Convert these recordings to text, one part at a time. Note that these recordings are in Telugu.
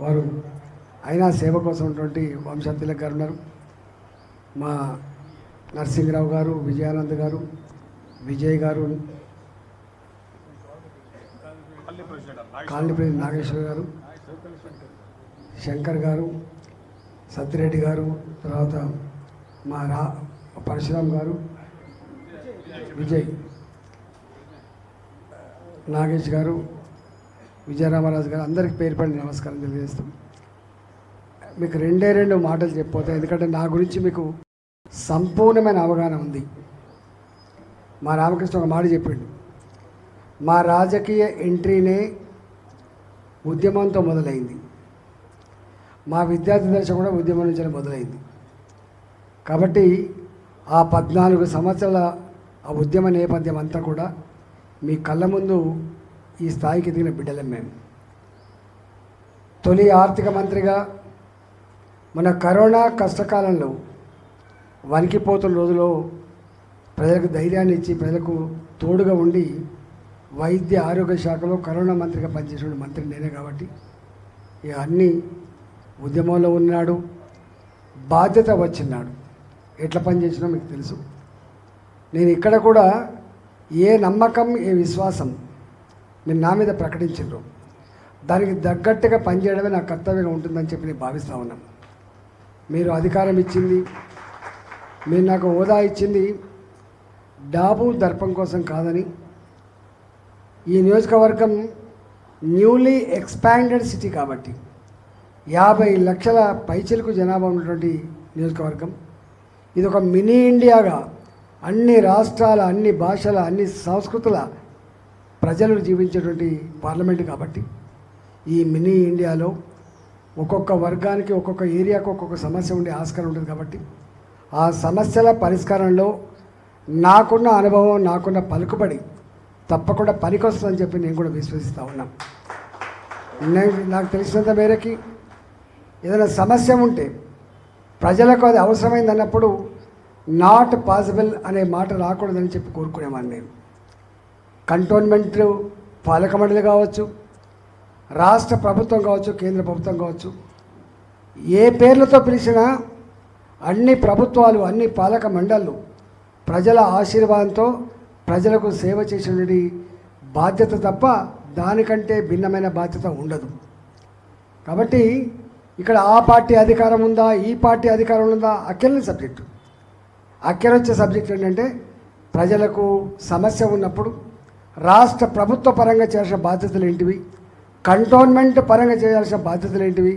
వారు అయినా సేవ కోసం ఉన్నటువంటి వంశతిలక్ గారు ఉన్నారు. మా నరసింహరావు గారు విజయానంద్ గారు విజయ్ గారు కాలనీపల్లి నాగేశ్వర గారు శంకర్ గారు సత్యరెడ్డి గారు తర్వాత మా రా పరశురామ్ గారు విజయ్ నాగేష్ గారు విజయరామరాజు గారు అందరికి పేరు పడి నమస్కారం తెలియజేస్తాం. మీకు రెండే రెండు మాటలు చెప్పిపోతాయి ఎందుకంటే నా గురించి మీకు సంపూర్ణమైన అవగాహన ఉంది. మా రామకృష్ణ ఒక మాట చెప్పిండు. మా రాజకీయ ఎంట్రీనే ఉద్యమంతో మొదలైంది. మా విద్యార్థి దశ కూడా ఉద్యమం నుంచి మొదలైంది. కాబట్టి ఆ పద్నాలుగు సంవత్సరాల ఆ ఉద్యమ నేపథ్యం అంతా కూడా మీ కళ్ళ ముందు ఈ స్థాయికి ఎదిగిన బిడ్డలం మేము. తొలి ఆర్థిక మంత్రిగా మన కరోనా కష్టకాలంలో వణికిపోతున్న రోజులో ప్రజలకు ధైర్యాన్ని ఇచ్చి ప్రజలకు తోడుగా ఉండి వైద్య ఆరోగ్య శాఖలో కరోనా మంత్రిగా పనిచేసిన మంత్రి నేనే కాబట్టి ఇక అన్ని ఉద్యమంలో ఉన్నాడు బాధ్యత వచ్చినాడు ఎట్లా పనిచేసినా మీకు తెలుసు. నేను ఇక్కడ కూడా ఏ నమ్మకం ఏ విశ్వాసం మీరు నా మీద ప్రకటించారు దానికి తగ్గట్టుగా పనిచేయడమే నా కర్తవ్యంగా ఉంటుందని చెప్పి నేను భావిస్తూ ఉన్నాను మీరు అధికారం ఇచ్చింది మీరు నాకు హోదా ఇచ్చింది డాబు దర్పం కోసం కాదని ఈ నియోజకవర్గం న్యూలీ ఎక్స్పాండెడ్ సిటీ కాబట్టి యాభై లక్షల పైచలకు జనాభా ఉన్నటువంటి నియోజకవర్గం. ఇది ఒక మినీ ఇండియాగా అన్ని రాష్ట్రాల అన్ని భాషల అన్ని సంస్కృతుల ప్రజలు జీవించేటువంటి పార్లమెంట్ కాబట్టి ఈ మినీ ఇండియాలో ఒక్కొక్క వర్గానికి ఒక్కొక్క ఏరియాకు ఒక్కొక్క సమస్య ఉండే ఆస్కారం ఉంటుంది కాబట్టి ఆ సమస్యల పరిష్కారంలో నాకున్న అనుభవం నాకున్న పలుకుబడి తప్పకుండా పనికొస్తుందని చెప్పి నేను కూడా విశ్వసిస్తూ ఉన్నాను నేను నాకు తెలిసినంత మేరకి ఏదైనా సమస్య ఉంటే ప్రజలకు అది అవసరమైంది అన్నప్పుడు నాట్ పాసిబుల్ అనే మాట రాకూడదని చెప్పి కోరుకునేవాడిని నేను. కంటోన్మెంట్ పాలక మండలి కావచ్చు రాష్ట్ర ప్రభుత్వం కావచ్చు కేంద్ర ప్రభుత్వం కావచ్చు. ఏ పేర్లతో పిలిచినా అన్ని ప్రభుత్వాలు అన్ని పాలక మండళ్ళు ప్రజల ఆశీర్వాదంతో ప్రజలకు సేవ చేసినటువంటి బాధ్యత తప్ప దానికంటే భిన్నమైన బాధ్యత ఉండదు. కాబట్టి ఇక్కడ ఆ పార్టీ అధికారం ఉందా ఈ పార్టీ అధికారం ఉందా అక్కర్ని సబ్జెక్టు. అక్కరొచ్చే సబ్జెక్ట్ ఏంటంటే ప్రజలకు సమస్య ఉన్నప్పుడు రాష్ట్ర ప్రభుత్వ పరంగా చేయాల్సిన బాధ్యతలు ఏంటివి? కంటోన్మెంట్ పరంగా చేయాల్సిన బాధ్యతలు ఏంటివి?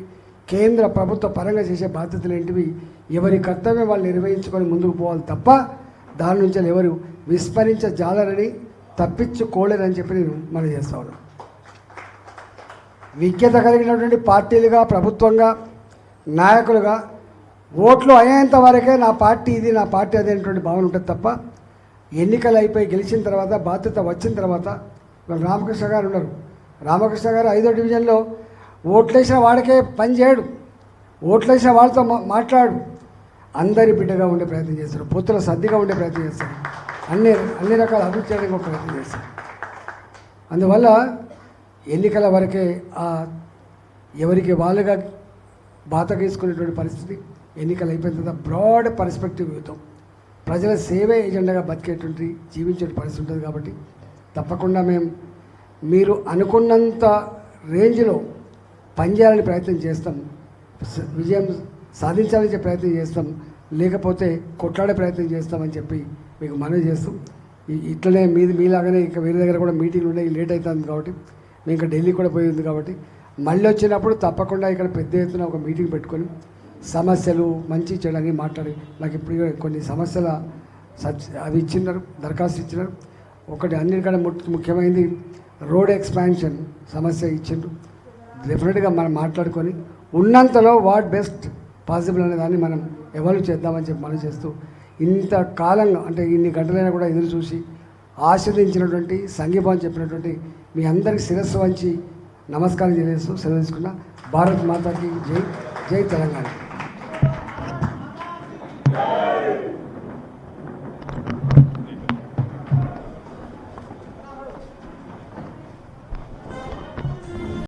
కేంద్ర ప్రభుత్వ పరంగా చేసే బాధ్యతలు ఏంటివి? ఎవరి కర్తవ్యం వాళ్ళు నిర్వహించుకొని ముందుకు పోవాలి తప్ప దాని నుంచి ఎవరు విస్మరించజాలరని తప్పించుకోలేరని చెప్పి నేను మనం చేస్తా ఉన్నాను విజ్ఞత కలిగినటువంటి పార్టీలుగా ప్రభుత్వంగా నాయకులుగా ఓట్లు అయ్యేంత వరకే నా పార్టీ ఇది నా పార్టీ అదేటువంటి భావన ఉంటుంది తప్ప ఎన్నికలు అయిపోయి గెలిచిన తర్వాత బాధ్యత వచ్చిన తర్వాత ఇవాళ రామకృష్ణ గారు ఉన్నారు. రామకృష్ణ గారు ఐదో డివిజన్లో ఓట్లేసిన వాడికే పని చేయడు. ఓట్లేసిన వాళ్ళతో మాట్లాడు. అందరి బిడ్డగా ఉండే ప్రయత్నం చేస్తారు పొత్తుల సర్దిగా ఉండే ప్రయత్నం చేస్తారు అన్ని అన్ని రకాల అభివృద్ధి చేయడానికి ఒక ప్రయత్నం చేస్తారు అందువల్ల ఎన్నికల వరకే ఆ ఎవరికి వాళ్ళుగా బాత గీసుకునేటువంటి పరిస్థితి ఎన్నికలు అయిపోయిన తర్వాత బ్రాడ్ పర్స్పెక్టివ్ యుద్ధం ప్రజల సేవే ఏజెండాగా బతికేటువంటి జీవించే పరిస్థితి ఉంటుంది కాబట్టి తప్పకుండా మేము మీరు అనుకున్నంత రేంజ్లో పనిచేయాలని ప్రయత్నం చేస్తాం. విజయం సాధించాలని ప్రయత్నం చేస్తాం. లేకపోతే కొట్లాడే ప్రయత్నం చేస్తామని చెప్పి మీకు మనవి చేస్తూ ఇట్లనే మీది మీలాగానే ఇంకా వేరే దగ్గర కూడా మీటింగ్లు ఉన్నాయి లేట్ అవుతుంది కాబట్టి మేము ఇంకా ఢిల్లీ కూడా పోయింది కాబట్టి మళ్ళీ వచ్చినప్పుడు తప్పకుండా ఇక్కడ పెద్ద ఎత్తున ఒక మీటింగ్ పెట్టుకొని సమస్యలు మంచి చేయడానికి మాట్లాడి నాకు ఇప్పుడు కొన్ని సమస్యల సబ్ అవి ఇచ్చినారు దరఖాస్తు ఇచ్చినారు. ఒకటి అన్నిటికంటే ము- ముఖ్యమైనది రోడ్ ఎక్స్పాన్షన్ సమస్య ఇచ్చిండ్రు. డెఫినెట్గా మనం మాట్లాడుకొని ఉన్నంతలో వాట్ బెస్ట్ పాసిబుల్ అనే దాన్ని మనం ఎవరు చేద్దామని చెప్పి మనం చేస్తూ ఇంత కాలంగా అంటే ఇన్ని గంటలైనా కూడా ఎదురు చూసి ఆస్వాదించినటువంటి సంఘీభావం చెప్పినటువంటి మీ అందరికి శిరస్సు వంచి నమస్కారం తెలియజేస్తూ సెలవు తీసుకున్న. భారత్ మాతాకి జై జై తెలంగాణ.